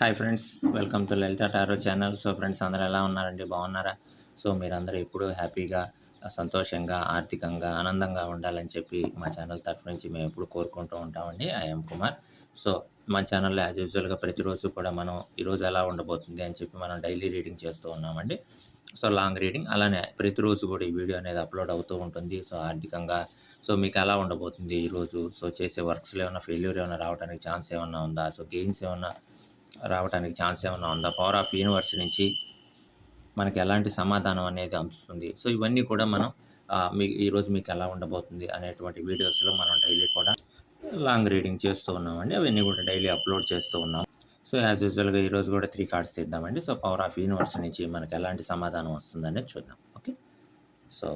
Hi friends welcome to Lalitha tarot channel. So friends అందరూ ఎలా ఉన్నారండి? బాగున్నారా? సో మీరందరూ ఎప్పుడూ హ్యాపీగా సంతోషంగా ఆర్థికంగా ఆనందంగా ఉండాలని చెప్పి మా ఛానల్ తరఫు నుంచి మేము ఎప్పుడు కోరుకుంటూ ఉంటామండి. ఐఎమ్ కుమార్. సో మా ఛానల్లో యాజ్ యూజువల్గా ప్రతిరోజు కూడా మనం ఈరోజు ఎలా ఉండబోతుంది అని చెప్పి మనం డైలీ రీడింగ్ చేస్తూ ఉన్నామండి. సో లాంగ్ రీడింగ్ అలానే ప్రతిరోజు కూడా ఈ వీడియో అనేది అప్లోడ్ అవుతూ ఉంటుంది. సో ఆర్థికంగా సో మీకు ఎలా ఉండబోతుంది ఈరోజు సో చేసే వర్క్స్లో ఏమైనా ఫెయిల్యూర్ ఏమైనా రావడానికి ఛాన్స్ ఏమైనా ఉందా? సో గెయిన్స్ ఏమైనా రావడానికి ఛాన్స్ ఏమైనా ఉందా? పవర్ ఆఫ్ యూనివర్స్ నుంచి మనకి ఎలాంటి సమాధానం అనేది అందుతుంది. సో ఇవన్నీ కూడా మనం మీ ఈరోజు మీకు ఎలా ఉండబోతుంది అనేటువంటి వీడియోస్లో మనం డైలీ కూడా లాంగ్ రీడింగ్ చేస్తూ ఉన్నామండి. అవన్నీ కూడా డైలీ అప్లోడ్ చేస్తూ ఉన్నాం. సో యాజ్ యూజువల్గా ఈరోజు కూడా త్రీ కార్డ్స్ తీద్దామండి. సో పవర్ ఆఫ్ యూనివర్స్ నుంచి మనకి ఎలాంటి సమాధానం వస్తుందనేది చూద్దాం. Okay so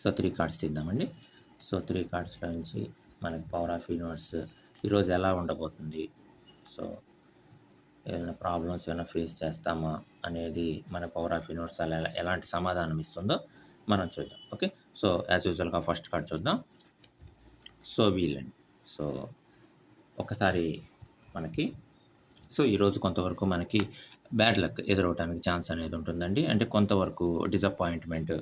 so three cards తీద్దామండి. So three కార్డ్స్లో నుంచి మనకి పవర్ ఆఫ్ యూనివర్స్ ఈరోజు ఎలా ఉండబోతుంది? సో ఏదైనా ప్రాబ్లమ్స్ ఏమైనా ఫేస్ చేస్తామా అనేది మన పవర్ ఆఫ్ యూనివర్స్ అలా ఎలాంటి సమాధానం ఇస్తుందో మనం చూద్దాం. ఓకే? సో యాజ్ యూజువల్గా ఫస్ట్ కార్డ్ చూద్దాం. సో వీలండి. సో ఒకసారి మనకి సో ఈరోజు కొంతవరకు మనకి బ్యాడ్ లక్ ఎదురవడానికి ఛాన్స్ అనేది ఉంటుందండి. అంటే కొంతవరకు డిసప్పాయింట్మెంట్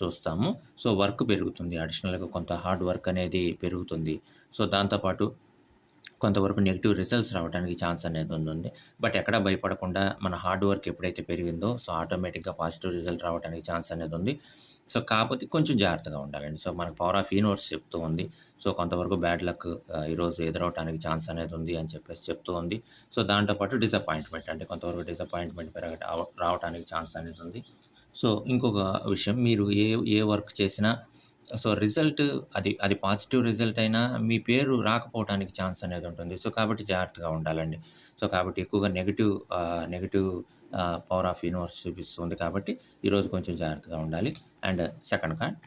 చూస్తాము. సో వర్క్ పెరుగుతుంది. అడిషనల్గా కొంత హార్డ్ వర్క్ అనేది పెరుగుతుంది. సో దాంతోపాటు కొంతవరకు నెగిటివ్ రిజల్ట్స్ రావడానికి ఛాన్స్ అనేది ఉంది బట్ ఎక్కడ భయపడకుండా మన హార్డ్ వర్క్ ఎప్పుడైతే పెరిగిందో సో ఆటోమేటిక్గా పాజిటివ్ రిజల్ట్ రావడానికి ఛాన్స్ అనేది ఉంది. సో కాకపోతే కొంచెం జాగ్రత్తగా ఉండాలండి. సో మనకు పవర్ ఆఫ్ యూనివర్స్ చెప్తూ ఉంది. సో కొంతవరకు బ్యాడ్ లక్ ఈరోజు ఎదురవడానికి ఛాన్స్ అనేది ఉంది అని చెప్పేసి చెప్తూ ఉంది. సో దాంతోపాటు డిసప్పాయింట్మెంట్ అంటే కొంతవరకు డిసప్పాయింట్మెంట్ పెరగ రావడానికి ఛాన్స్ అనేది ఉంది. సో ఇంకొక విషయం మీరు ఏ ఏ వర్క్ చేసినా సో రిజల్ట్ అది అది పాజిటివ్ రిజల్ట్ అయినా మీ పేరు రాకపోవడానికి ఛాన్స్ అనేది ఉంటుంది. సో కాబట్టి జాగ్రత్తగా ఉండాలండి. సో కాబట్టి ఎక్కువగా negative negative power of universe చూపిస్తుంది కాబట్టి ఈరోజు కొంచెం జాగ్రత్తగా ఉండాలి. And second card.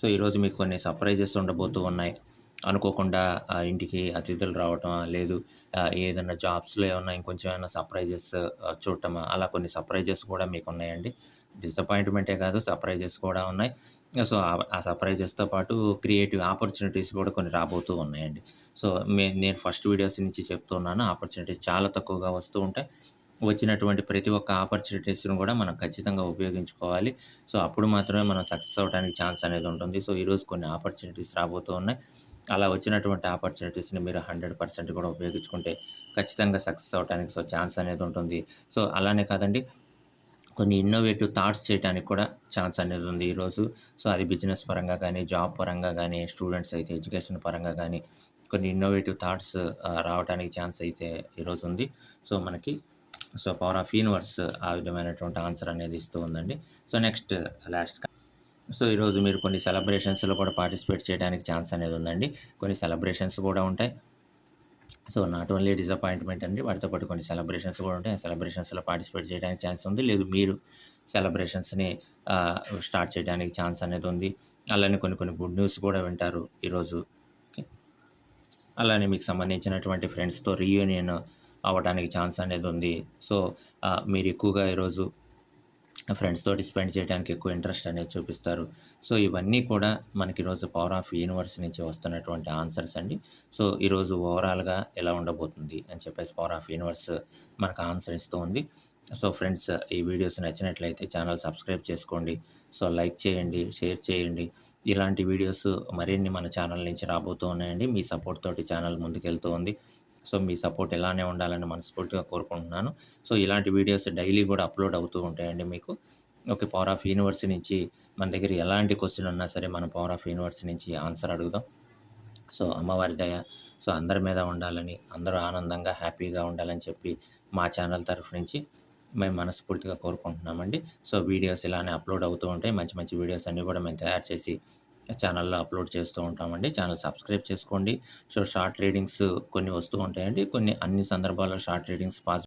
సో ఈరోజు మీకు కొన్ని సర్ప్రైజెస్ ఉండబోతూ ఉన్నాయి. అనుకోకుండా ఇంటికి అతిథులు రావటం లేదు ఏదైనా జాబ్స్లో ఏమన్నా ఇంకొంచెం ఏమైనా సర్ప్రైజెస్ చూడటం అలా కొన్ని సర్ప్రైజెస్ కూడా మీకు ఉన్నాయండి డిసప్పాయింట్మెంటే కాదు సర్ప్రైజెస్ కూడా ఉన్నాయి. సో ఆ సర్ప్రైజెస్తో పాటు క్రియేటివ్ ఆపర్చునిటీస్ కూడా కొన్ని రాబోతూ ఉన్నాయండి. సో మే నేను ఫస్ట్ వీడియోస్ నుంచి చెప్తున్నాను ఆపర్చునిటీస్ చాలా తక్కువగా వస్తూ ఉంటాయి. వచ్చినటువంటి ప్రతి ఒక్క ఆపర్చునిటీస్ను కూడా మనం ఖచ్చితంగా ఉపయోగించుకోవాలి. సో అప్పుడు మాత్రమే మనం సక్సెస్ అవ్వడానికి ఛాన్స్ అనేది ఉంటుంది. సో ఈరోజు కొన్ని ఆపర్చునిటీస్ రాబోతూ ఉన్నాయి. అలా వచ్చినటువంటి ఆపర్చునిటీస్ని మీరు హండ్రెడ్ పర్సెంట్ కూడా ఉపయోగించుకుంటే ఖచ్చితంగా సక్సెస్ అవడానికి సో ఛాన్స్ అనేది ఉంటుంది. సో అలానే కాదండి కొన్ని ఇన్నోవేటివ్ థాట్స్ చేయడానికి కూడా ఛాన్స్ అనేది ఉంది ఈరోజు సో అది బిజినెస్ పరంగా కానీ జాబ్ పరంగా కానీ స్టూడెంట్స్ అయితే ఎడ్యుకేషన్ పరంగా కానీ కొన్ని ఇన్నోవేటివ్ థాట్స్ రావడానికి ఛాన్స్ అయితే ఈరోజు ఉంది. సో మనకి సో పవర్ ఆఫ్ యూనివర్స్ ఆ విధమైనటువంటి ఆన్సర్ అనేది ఇస్తూ ఉందండి. సో నెక్స్ట్ లాస్ట్ సో ఈరోజు మీరు కొన్ని సెలబ్రేషన్స్లో కూడా పార్టిసిపేట్ చేయడానికి ఛాన్స్ అనేది ఉందండి. కొన్ని సెలబ్రేషన్స్ కూడా ఉంటాయి. సో నాట్ ఓన్లీ డిసప్పాయింట్మెంట్ అండి వాటితో పాటు కొన్ని సెలబ్రేషన్స్ కూడా ఉంటాయి. ఆ సెలబ్రేషన్స్లో పార్టిసిపేట్ చేయడానికి ఛాన్స్ ఉంది. లేదు మీరు సెలబ్రేషన్స్ని స్టార్ట్ చేయడానికి ఛాన్స్ అనేది ఉంది. అలానే కొన్ని కొన్ని గుడ్ న్యూస్ కూడా వింటారు ఈరోజు. అలానే మీకు సంబంధించినటువంటి ఫ్రెండ్స్తో రీయూనియన్ అవ్వడానికి ఛాన్స్ అనేది ఉంది. సో మీరు ఎక్కువగా ఈరోజు ఫ్రెండ్స్ తోటి స్పెండ్ చేయడానికి ఎక్కువ ఇంట్రెస్ట్ అనేది చూపిస్తారు. సో ఇవన్నీ కూడా మనకి ఈరోజు పవర్ ఆఫ్ యూనివర్స్ నుంచి వస్తున్నటువంటి ఆన్సర్స్ అండి. సో ఈరోజు ఓవరాల్గా ఎలా ఉండబోతుంది అని చెప్పేసి పవర్ ఆఫ్ యూనివర్స్ మనకు ఆన్సర్ ఇస్తూ ఉంది. సో ఫ్రెండ్స్ ఈ వీడియోస్ నచ్చినట్లయితే ఛానల్ సబ్స్క్రైబ్ చేసుకోండి. సో లైక్ చేయండి షేర్ చేయండి. ఇలాంటి వీడియోస్ మరిన్ని మన ఛానల్ నుంచి రాబోతూ ఉన్నాయండి. మీ సపోర్ట్ తోటి ఛానల్ ముందుకెళ్తూ ఉంది. సో మీ సపోర్ట్ ఎలానే ఉండాలని మనస్ఫూర్తిగా కోరుకుంటున్నాను. సో ఇలాంటి వీడియోస్ డైలీ కూడా అప్లోడ్ అవుతూ ఉంటాయండి మీకు. ఓకే పవర్ ఆఫ్ యూనివర్స్ నుంచి మన దగ్గర ఎలాంటి క్వశ్చన్ ఉన్నా సరే మనం పవర్ ఆఫ్ యూనివర్స్ నుంచి ఆన్సర్ అడుగుదాం. సో అమ్మవారి దయ సో అందరి మీద ఉండాలని అందరూ ఆనందంగా హ్యాపీగా ఉండాలని చెప్పి మా ఛానల్ తరఫు నుంచి మేము మనస్ఫూర్తిగా కోరుకుంటున్నామండి. సో వీడియోస్ ఇలానే అప్లోడ్ అవుతూ ఉంటాయి. మంచి మంచి వీడియోస్ అన్నీ కూడా మేము తయారు చేసి ఛానల్లో అప్లోడ్ చేస్తూ ఉంటామండి. ఛానల్ సబ్స్క్రైబ్ చేసుకోండి. సో షార్ట్ రీడింగ్స్ కొన్ని వస్తూ ఉంటాయండి. కొన్ని అన్ని సందర్భాల్లో షార్ట్ రీడింగ్స్ పాస్